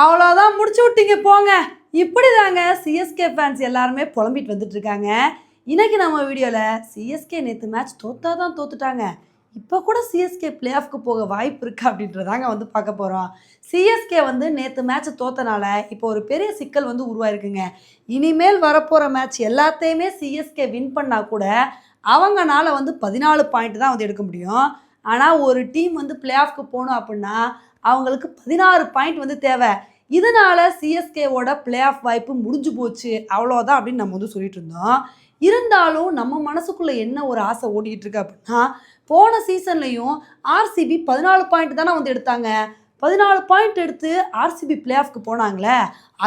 அவ்வளோதான் முடிச்சு விட்டீங்க போங்க. இப்படி தாங்க சிஎஸ்கே ஃபேன்ஸ் எல்லாருமே புலம்பிட்டு வந்துட்டு இருக்காங்க நம்ம வீடியோவில் சிஎஸ்கே நேற்று மேட்ச் தோத்தா தான் தோத்துட்டாங்க. இப்போ கூட சிஎஸ்கே பிளே ஆஃப்க்கு போக வாய்ப்பு இருக்குது அப்படின்றதாங்க வந்து பார்க்க போகிறோம் சிஎஸ்கே வந்து நேற்று மேட்ச் தோத்தனால இப்போ ஒரு பெரிய சிக்கல் வந்து உருவாயிருக்குங்க. இனிமேல் வரப்போகிற மேட்ச் எல்லாத்தையுமே சிஎஸ்கே வின் பண்ணால் கூட அவங்கனால வந்து பதினாலு பாயிண்ட் தான் வந்து எடுக்க முடியும். ஆனால் ஒரு டீம் வந்து பிளே ஆஃப்க்கு போகணும் அப்படின்னா அவங்களுக்கு பதினாறு பாயிண்ட் வந்து தேவை. இதனால் சிஎஸ்கேவோட பிளே ஆஃப் வாய்ப்பு முடிஞ்சு போச்சு. அவ்வளோதான் அப்படின்னு நம்ம வந்து சொல்லிட்டு இருந்தோம். இருந்தாலும் நம்ம மனசுக்குள்ள என்ன ஒரு ஆசை ஓடிட்டு இருக்கு அப்படின்னா போன சீசன்லையும் ஆர்சிபி பதினாலு பாயிண்ட் தானே வந்து எடுத்தாங்க. பதினாலு பாயிண்ட் எடுத்து ஆர்சிபி பிளே ஆஃப்க்கு போனாங்களே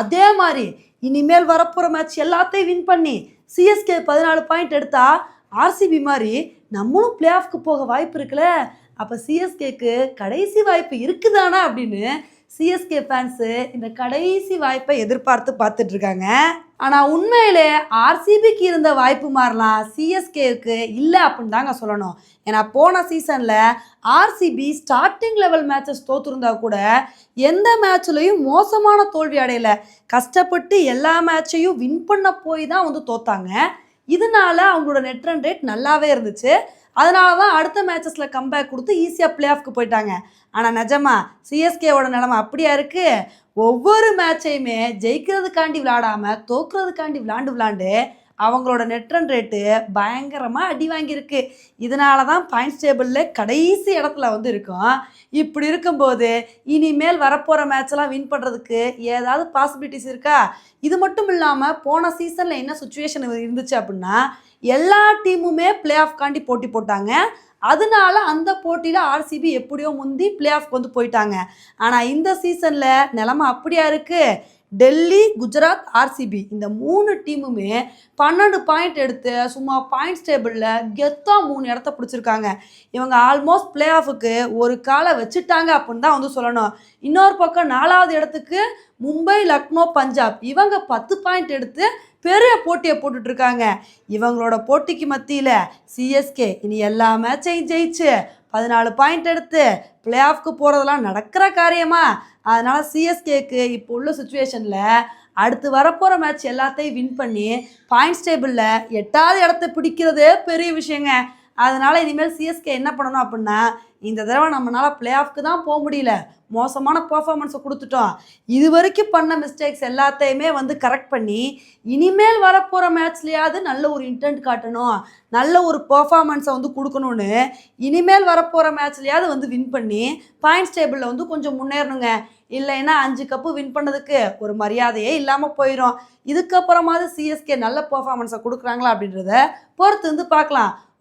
அதே மாதிரி இனிமேல் வரப்போகிற மேட்ச் எல்லாத்தையும் வின் பண்ணி சிஎஸ்கே பதினாலு பாயிண்ட் எடுத்தா ஆர்சிபி மாதிரி நம்மளும் பிளே ஆஃப்க்கு போக வாய்ப்பு இருக்குல்ல. அப்போ சிஎஸ்கேக்கு கடைசி வாய்ப்பு இருக்குதானா அப்படின்னு சிஎஸ்கே ஃபேன்ஸு இந்த கடைசி வாய்ப்பை எதிர்பார்த்து பார்த்துட்ருக்காங்க. ஆனால் உண்மையிலே ஆர்சிபிக்கு இருந்த வாய்ப்பு மாறலாம் சிஎஸ்கேவுக்கு இல்லை அப்படின்னு தாங்க சொல்லணும். ஏன்னா போன சீசனில் ஆர்சிபி ஸ்டார்டிங் லெவல் மேட்சஸ் தோற்றுருந்தா கூட எந்த மேட்ச்லேயும் மோசமான தோல்வி அடையலை. கஷ்டப்பட்டு எல்லா மேட்சையும் வின் பண்ண போய் தான் வந்து தோத்தாங்க. இதனால அவங்களோட நெட் ரன் ரேட் நல்லாவே இருந்துச்சு. அதனால தான் அடுத்த மேட்சஸில் கம்பேக் கொடுத்து ஈஸியாக பிளே ஆஃப்க்கு போயிட்டாங்க. ஆனால் நிஜமா சிஎஸ்கேவோட நிலமை அப்படியா இருக்குது ஒவ்வொரு மேட்சையுமே ஜெயிக்கிறதுக்காண்டி விளாடாமல் தோக்குறதுக்காண்டி விளாண்டு விளாண்டு அவங்களோட நெட் ரன் ரேட்டு பயங்கரமாக அடி வாங்கியிருக்கு. இதனால தான் பாயிண்ட்ஸ் டேபிளில் கடைசி இடத்துல வந்து இருக்கும். இப்படி இருக்கும்போது இனிமேல் வரப்போகிற மேட்செல்லாம் வின் பண்ணுறதுக்கு ஏதாவது பாசிபிலிட்டிஸ் இருக்கா? இது மட்டும் இல்லாமல் போன சீசனில் என்ன சுச்சுவேஷன் இருந்துச்சு அப்படின்னா எல்லா டீமுமே பிளே ஆஃப் காண்டி போட்டி போட்டாங்க. அதனால அந்த போட்டியில் ஆர்சிபி எப்படியோ முந்தி பிளே ஆஃப் வந்து போயிட்டாங்க. ஆனால் இந்த சீசனில் நிலமை அப்படியா இருக்குது டெல்லி குஜராத் ஆர்சிபி இந்த மூணு டீமுமே பன்னெண்டு பாயிண்ட் எடுத்து சும்மா பாயிண்ட்ஸ் டேபிளில் கெத்தாக மூணு இடத்த பிடிச்சிருக்காங்க. இவங்க ஆல்மோஸ்ட் பிளே ஆஃபுக்கு ஒரு காலை வச்சுட்டாங்க அப்படின்னு தான் வந்து சொல்லணும். இன்னொரு பக்கம் நாலாவது இடத்துக்கு மும்பை லக்னோ பஞ்சாப். இவங்க பத்து பாயிண்ட் எடுத்து பெரிய போட்டியை போட்டுட்ருக்காங்க இவங்களோட போட்டிக்கு மத்தியில் சிஎஸ்கே இனி எல்லா மேட்சையும் ஜெயிச்சு பதினாலு பாயிண்ட் எடுத்து பிளே ஆஃப்க்கு போகிறதெல்லாம் நடக்கிற காரியமாக அதனால் சிஎஸ்கேக்கு இப்போ உள்ள சுச்சுவேஷனில் அடுத்து வரப்போகிற மேட்ச் எல்லாத்தையும் வின் பண்ணி பாயிண்ட்ஸ் டேபிளில் எட்டாவது இடத்த பிடிக்கிறதே பெரிய விஷயங்க. அதனால் இனிமேல் சிஎஸ்கே என்ன பண்ணணும் அப்படின்னா இந்த தடவை நம்மளால் பிளே ஆஃப்க்கு தான் போக முடியல. மோசமான பர்ஃபார்மன்ஸை கொடுத்துட்டோம். இது வரைக்கும் பண்ண மிஸ்டேக்ஸ் எல்லாத்தையுமே வந்து கரெக்ட் பண்ணி இனிமேல் வரப்போகிற மேட்ச்லேயாவது நல்ல ஒரு இன்டென்ட் காட்டணும். நல்ல ஒரு பர்ஃபார்மன்ஸை வந்து கொடுக்கணும்னு இனிமேல் வரப்போகிற மேட்ச்லேயாவது வந்து வின் பண்ணி பாயிண்ட்ஸ் டேபிளில் வந்து கொஞ்சம் முன்னேறணுங்க. இல்லைன்னா அஞ்சு கப்பு வின் பண்ணதுக்கு ஒரு மரியாதையே இல்லாமல் போயிடும் இதுக்கப்புறமாவது சிஎஸ்கே நல்ல பர்ஃபார்மன்ஸை கொடுக்குறாங்களா அப்படின்றத பொறுத்து வந்து பார்க்கலாம்.